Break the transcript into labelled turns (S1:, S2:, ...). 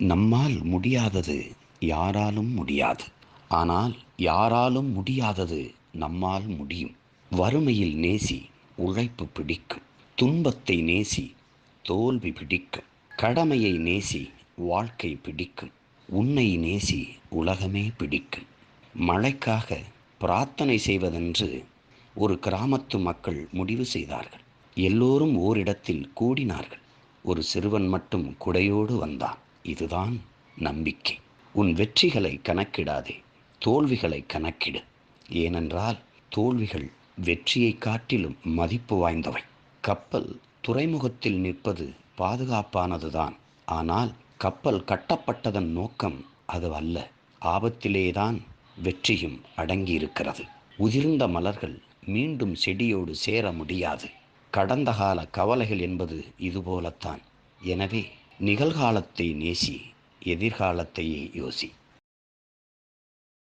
S1: நம்மால் முடியாதது யாராலும் முடியாது. ஆனால் யாராலும் முடியாதது நம்மால் முடியும். வறுமையில் நேசி உழைப்பு பிடிக்கும். துன்பத்தை நேசி தோல்வி பிடிக்கும். கடமையை நேசி வாழ்க்கை பிடிக்கும். உன்னை நேசி உலகமே பிடிக்கும். மழைக்காக பிரார்த்தனை செய்வதென்று ஒரு கிராமத்து மக்கள் முடிவு செய்தார்கள். எல்லோரும் ஓரிடத்தில் கூடினார்கள். ஒரு சிறுவன் மட்டும் குடையோடு வந்தான். இதுதான் நம்பிக்கை. உன் வெற்றிகளை கணக்கிடாதே தோல்விகளை கணக்கிடு. ஏனென்றால் தோல்விகள் வெற்றியை காட்டிலும் மதிப்பு வாய்ந்தவை. கப்பல் துறைமுகத்தில் நிற்பது பாதுகாப்பானதுதான். ஆனால் கப்பல் கட்டப்பட்டதன் நோக்கம் அது அல்ல. ஆபத்திலேதான் வெற்றியும் அடங்கியிருக்கிறது. உதிர்ந்த மலர்கள் மீண்டும் செடியோடு சேர முடியாது. கடந்த கால கவலைகள் என்பது இதுபோலத்தான். எனவே நிகழ்காலத்தை நேசி எதிர்காலத்தையே யோசி.